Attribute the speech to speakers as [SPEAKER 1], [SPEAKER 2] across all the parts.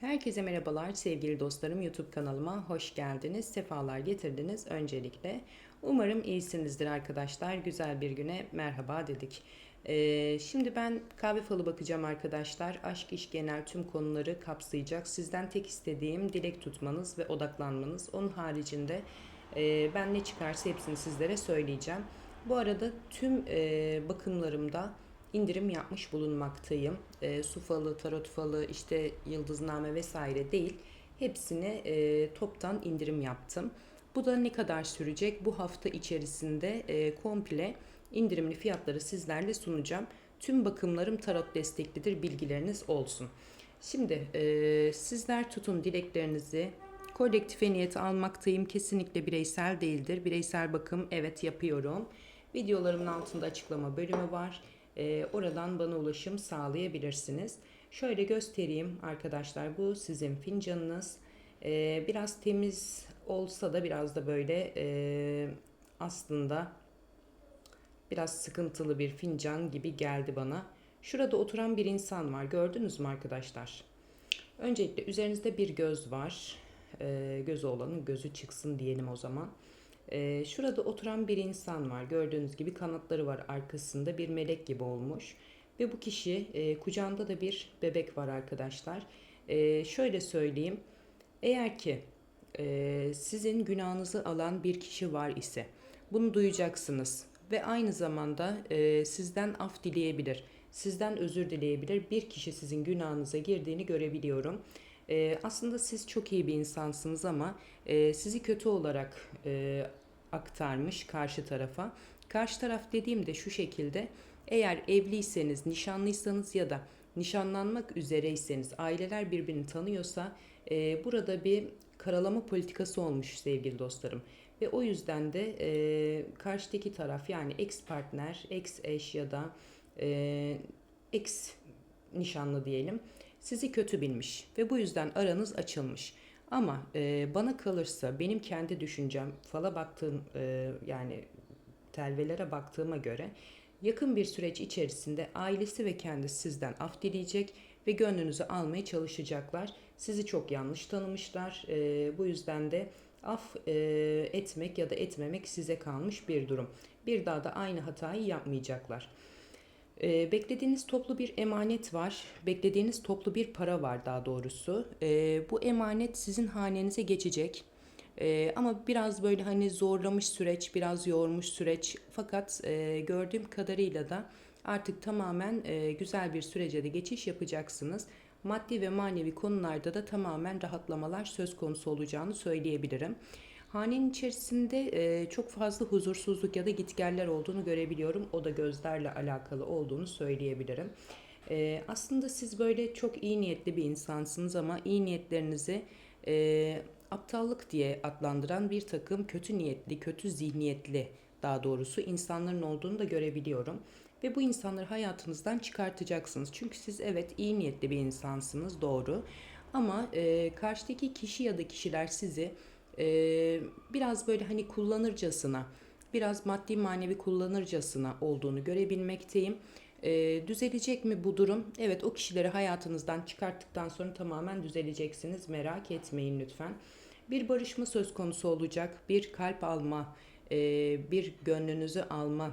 [SPEAKER 1] Herkese merhabalar sevgili dostlarım YouTube kanalıma hoş geldiniz, sefalar getirdiniz öncelikle. Umarım iyisinizdir arkadaşlar, güzel bir güne merhaba dedik. Ee, şimdi ben kahve falı bakacağım arkadaşlar. Aşk, iş, genel tüm konuları kapsayacak. Sizden tek istediğim dilek tutmanız ve odaklanmanız. Onun haricinde e, ben ne çıkarsa hepsini sizlere söyleyeceğim. Bu arada tüm e, bakımlarımda indirim yapmış bulunmaktayım. E, su falı, tarot falı, işte yıldızname vesaire değil. Hepsine e, toptan indirim yaptım. Bu da ne kadar sürecek? Bu hafta içerisinde e, komple indirimli fiyatları sizlerle sunacağım. Tüm bakımlarım tarot desteklidir bilgileriniz olsun. Şimdi e, sizler tutun dileklerinizi. Kolektife niyeti almaktayım. Kesinlikle bireysel değildir. Bireysel bakım evet yapıyorum. Videolarımın altında açıklama bölümü var. E, oradan bana ulaşım sağlayabilirsiniz. Şöyle göstereyim arkadaşlar. Bu sizin fincanınız. E, biraz temiz olsa da biraz da böyle e, aslında biraz sıkıntılı bir fincan gibi geldi bana. Şurada oturan bir insan var. Gördünüz mü arkadaşlar? Öncelikle üzerinizde bir göz var. E, gözü olanın gözü çıksın diyelim o zaman. E, şurada oturan bir insan var. Gördüğünüz gibi kanatları var arkasında bir melek gibi olmuş. Ve bu kişi e, kucağında da bir bebek var arkadaşlar. E, şöyle söyleyeyim. Eğer ki e, sizin günahınızı alan bir kişi var ise bunu duyacaksınız ve aynı zamanda e, sizden af dileyebilir, sizden özür dileyebilir. Bir kişi sizin günahınıza girdiğini görebiliyorum. E, aslında siz çok iyi bir insansınız ama e, sizi kötü olarak e, aktarmış karşı tarafa. Karşı taraf dediğimde şu şekilde eğer evliyseniz, nişanlıysanız ya da nişanlanmak üzereyseniz, aileler birbirini tanıyorsa e, burada bir karalama politikası olmuş sevgili dostlarım. Ve o yüzden de e, karşıdaki taraf yani ex partner, ex eş ya da e, ex nişanlı diyelim sizi kötü bilmiş ve bu yüzden aranız açılmış. Ama e, bana kalırsa benim kendi düşüncem fala baktığım e, yani telvelere baktığıma göre yakın bir süreç içerisinde ailesi ve kendisi sizden af dileyecek ve gönlünüzü almaya çalışacaklar. Sizi çok yanlış tanımışlar. E, bu yüzden de af e, etmek ya da etmemek size kalmış bir durum. Bir daha da aynı hatayı yapmayacaklar. E, beklediğiniz toplu bir emanet var. Beklediğiniz toplu bir para var daha doğrusu. E, bu emanet sizin hanenize geçecek. E, ama biraz böyle hani zorlamış süreç, biraz yormuş süreç. Fakat e, gördüğüm kadarıyla da artık tamamen e, güzel bir sürece de geçiş yapacaksınız. Maddi ve manevi konularda da tamamen rahatlamalar söz konusu olacağını söyleyebilirim. Hanenin içerisinde çok fazla huzursuzluk ya da gitgeller olduğunu görebiliyorum. O da gözlerle alakalı olduğunu söyleyebilirim. Aslında siz böyle çok iyi niyetli bir insansınız ama iyi niyetlerinizi aptallık diye adlandıran bir takım kötü niyetli, kötü zihniyetli daha doğrusu insanların olduğunu da görebiliyorum. Ve bu insanları hayatınızdan çıkartacaksınız. Çünkü siz evet iyi niyetli bir insansınız doğru. Ama e, karşıdaki kişi ya da kişiler sizi e, biraz böyle hani kullanırcasına, biraz maddi manevi kullanırcasına olduğunu görebilmekteyim. E, düzelecek mi bu durum? Evet o kişileri hayatınızdan çıkarttıktan sonra tamamen düzeleceksiniz. Merak etmeyin lütfen. Bir barışma söz konusu olacak. Bir kalp alma, e, bir gönlünüzü alma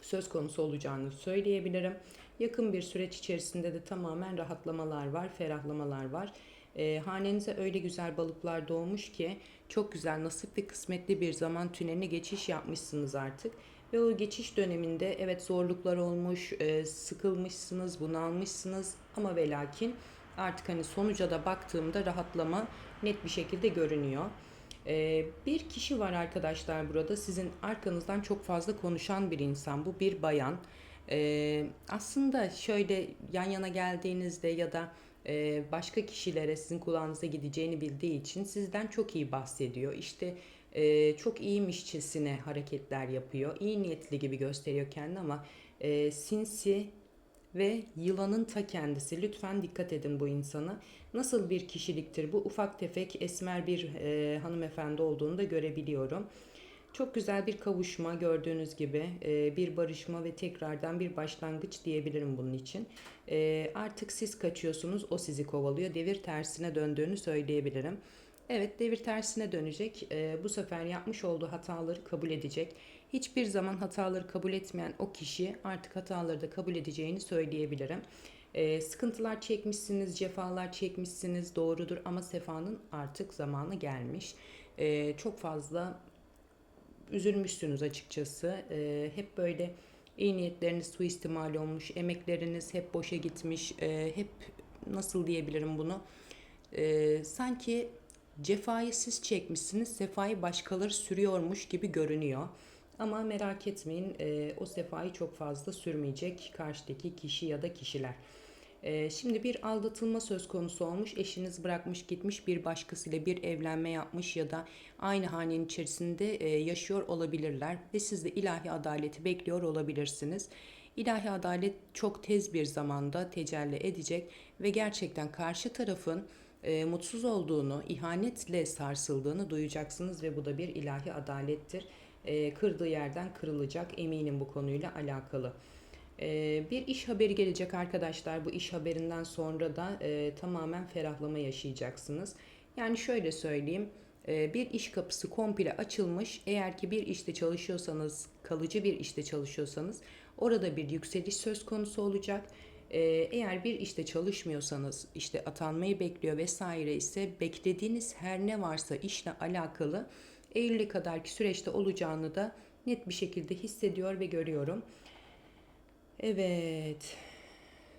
[SPEAKER 1] söz konusu olacağını söyleyebilirim. Yakın bir süreç içerisinde de tamamen rahatlamalar var, ferahlamalar var. E, hanenize öyle güzel balıklar doğmuş ki çok güzel nasip ve kısmetli bir zaman tüneline geçiş yapmışsınız artık. Ve o geçiş döneminde evet zorluklar olmuş, e, sıkılmışsınız, bunalmışsınız ama ve lakin artık hani sonuca da baktığımda rahatlama net bir şekilde görünüyor. Ee, bir kişi var arkadaşlar burada sizin arkanızdan çok fazla konuşan bir insan bu bir bayan. Ee, aslında şöyle yan yana geldiğinizde ya da e, başka kişilere sizin kulağınıza gideceğini bildiği için sizden çok iyi bahsediyor. İşte e, çok iyiymişçesine hareketler yapıyor. İyi niyetli gibi gösteriyor kendini ama e, sinsi ve yılanın ta kendisi. Lütfen dikkat edin bu insana. Nasıl bir kişiliktir bu? Ufak tefek esmer bir e, hanımefendi olduğunu da görebiliyorum. Çok güzel bir kavuşma gördüğünüz gibi e, bir barışma ve tekrardan bir başlangıç diyebilirim bunun için. E, artık siz kaçıyorsunuz o sizi kovalıyor devir tersine döndüğünü söyleyebilirim. Evet devir tersine dönecek E, bu sefer yapmış olduğu hataları kabul edecek. Hiçbir zaman hataları kabul etmeyen o kişi artık hataları da kabul edeceğini söyleyebilirim. E, sıkıntılar çekmişsiniz, cefalar çekmişsiniz doğrudur ama sefanın artık zamanı gelmiş. E, çok fazla üzülmüşsünüz açıkçası. Ee, hep böyle iyi niyetleriniz suistimal olmuş, emekleriniz hep boşa gitmiş, ee, hep nasıl diyebilirim bunu? Ee, sanki cefayı siz çekmişsiniz, sefayı başkaları sürüyormuş gibi görünüyor. Ama merak etmeyin, ee, o sefayı çok fazla sürmeyecek karşıdaki kişi ya da kişiler. Ee, şimdi bir aldatılma söz konusu olmuş. Eşiniz bırakmış gitmiş bir başkasıyla bir evlenme yapmış ya da aynı hanenin içerisinde e, yaşıyor olabilirler ve siz de ilahi adaleti bekliyor olabilirsiniz. İlahi adalet çok tez bir zamanda tecelli edecek ve gerçekten karşı tarafın e, mutsuz olduğunu, ihanetle sarsıldığını duyacaksınız ve bu da bir ilahi adalettir. E, kırdığı yerden kırılacak eminim bu konuyla alakalı. Ee, bir iş haberi gelecek arkadaşlar. Bu iş haberinden sonra da e, tamamen ferahlama yaşayacaksınız. Yani şöyle söyleyeyim. e, bir iş kapısı komple açılmış. Eğer ki bir işte çalışıyorsanız, kalıcı bir işte çalışıyorsanız orada bir yükseliş söz konusu olacak. E, eğer bir işte çalışmıyorsanız, işte atanmayı bekliyor vesaire ise beklediğiniz her ne varsa işle alakalı Eylül'e kadarki süreçte olacağını da net bir şekilde hissediyor ve görüyorum. Evet.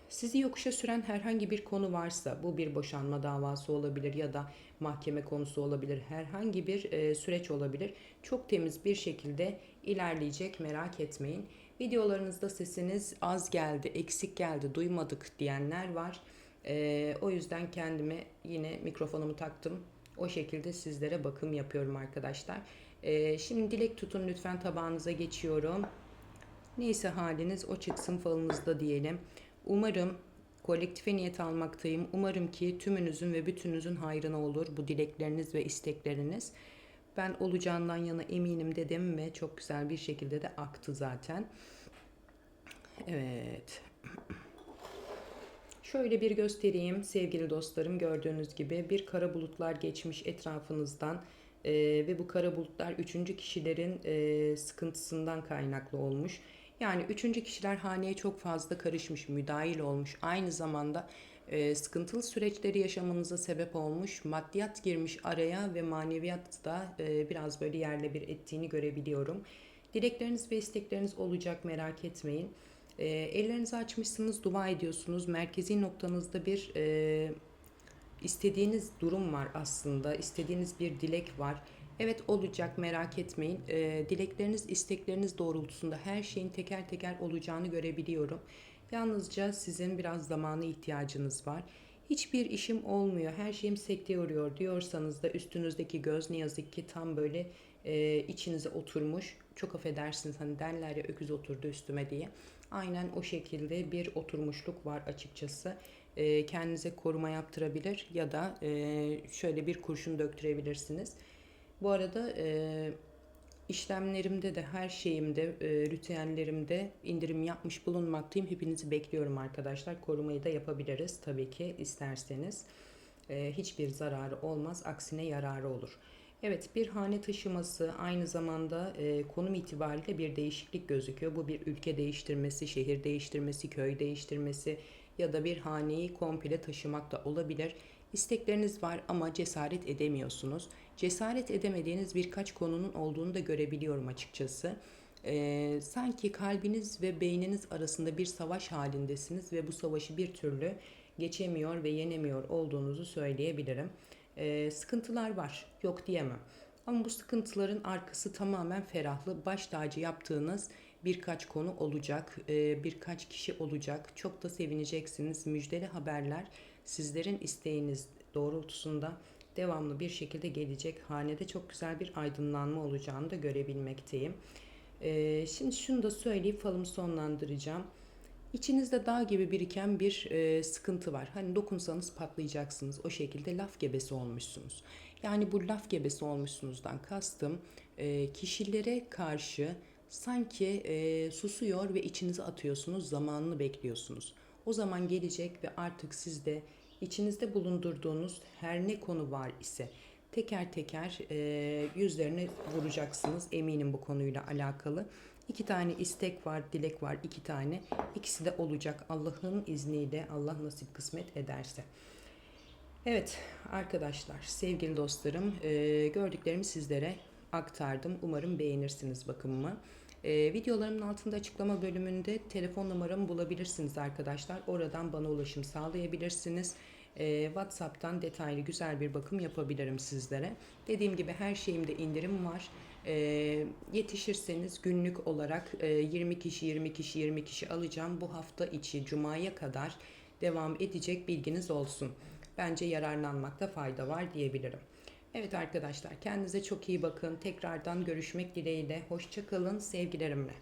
[SPEAKER 1] Sizi yokuşa süren herhangi bir konu varsa bu bir boşanma davası olabilir ya da mahkeme konusu olabilir. Herhangi bir e, süreç olabilir. Çok temiz bir şekilde ilerleyecek merak etmeyin. Videolarınızda sesiniz az geldi, eksik geldi, duymadık diyenler var. E, o yüzden kendime yine mikrofonumu taktım. O şekilde sizlere bakım yapıyorum arkadaşlar. E, şimdi dilek tutun lütfen tabağınıza geçiyorum. Neyse haliniz o çıksın falınızda diyelim. Umarım kolektife niyet almaktayım. Umarım ki tümünüzün ve bütününüzün hayrına olur bu dilekleriniz ve istekleriniz. Ben olacağından yana eminim dedim ve çok güzel bir şekilde de aktı zaten. Evet. Şöyle bir göstereyim sevgili dostlarım gördüğünüz gibi bir kara bulutlar geçmiş etrafınızdan e, ve bu kara bulutlar üçüncü kişilerin e, sıkıntısından kaynaklı olmuş. Yani üçüncü kişiler haneye çok fazla karışmış, müdahil olmuş. Aynı zamanda e, sıkıntılı süreçleri yaşamanıza sebep olmuş. Maddiyat girmiş araya ve maneviyat da e, biraz böyle yerle bir ettiğini görebiliyorum. Dilekleriniz ve istekleriniz olacak merak etmeyin. E, ellerinizi açmışsınız, dua ediyorsunuz. Merkezi noktanızda bir e, istediğiniz durum var aslında. İstediğiniz bir dilek var Evet olacak merak etmeyin. E, dilekleriniz, istekleriniz doğrultusunda her şeyin teker teker olacağını görebiliyorum. Yalnızca sizin biraz zamanı ihtiyacınız var. Hiçbir işim olmuyor, her şeyim sekteye uğruyor diyorsanız da üstünüzdeki göz ne yazık ki tam böyle e, içinize oturmuş. Çok affedersiniz hani derler ya öküz oturdu üstüme diye. Aynen o şekilde bir oturmuşluk var açıkçası. E, kendinize koruma yaptırabilir ya da e, şöyle bir kurşun döktürebilirsiniz. Bu arada e, işlemlerimde de her şeyimde, e, ritüellerimde indirim yapmış bulunmaktayım. Hepinizi bekliyorum arkadaşlar. Korumayı da yapabiliriz tabii ki isterseniz. E, hiçbir zararı olmaz, aksine yararı olur. Evet bir hane taşıması aynı zamanda e, konum itibariyle bir değişiklik gözüküyor. Bu bir ülke değiştirmesi, şehir değiştirmesi, köy değiştirmesi ya da bir haneyi komple taşımak da olabilir. İstekleriniz var ama cesaret edemiyorsunuz. Cesaret edemediğiniz birkaç konunun olduğunu da görebiliyorum açıkçası. Ee, sanki kalbiniz ve beyniniz arasında bir savaş halindesiniz ve bu savaşı bir türlü geçemiyor ve yenemiyor olduğunuzu söyleyebilirim. Ee, sıkıntılar var, yok diyemem. Ama bu sıkıntıların arkası tamamen ferahlı, baş tacı yaptığınız birkaç konu olacak, e, birkaç kişi olacak. Çok da sevineceksiniz. Müjdeli haberler sizlerin isteğiniz doğrultusunda devamlı bir şekilde gelecek. Hanede çok güzel bir aydınlanma olacağını da görebilmekteyim. Ee, şimdi şunu da söyleyip falımı sonlandıracağım. İçinizde dağ gibi biriken bir e, sıkıntı var. Hani dokunsanız patlayacaksınız. O şekilde laf gebesi olmuşsunuz. Yani bu laf gebesi olmuşsunuzdan kastım e, kişilere karşı sanki e, susuyor ve içinize atıyorsunuz, zamanını bekliyorsunuz. O zaman gelecek ve artık siz de içinizde bulundurduğunuz her ne konu var ise teker teker e, yüzlerine vuracaksınız eminim bu konuyla alakalı. İki tane istek var, dilek var, iki tane. İkisi de olacak Allah'ın izniyle, Allah nasip kısmet ederse. Evet arkadaşlar, sevgili dostlarım, e, gördüklerimi sizlere aktardım. Umarım beğenirsiniz bakımımı. E, videolarımın altında açıklama bölümünde telefon numaramı bulabilirsiniz arkadaşlar. Oradan bana ulaşım sağlayabilirsiniz. E, WhatsApp'tan detaylı güzel bir bakım yapabilirim sizlere. Dediğim gibi her şeyimde indirim var. E, yetişirseniz günlük olarak e, 20 kişi 20 kişi 20 kişi alacağım. Bu hafta içi Cuma'ya kadar devam edecek bilginiz olsun. Bence yararlanmakta fayda var diyebilirim. Evet arkadaşlar kendinize çok iyi bakın. Tekrardan görüşmek dileğiyle. Hoşçakalın sevgilerimle.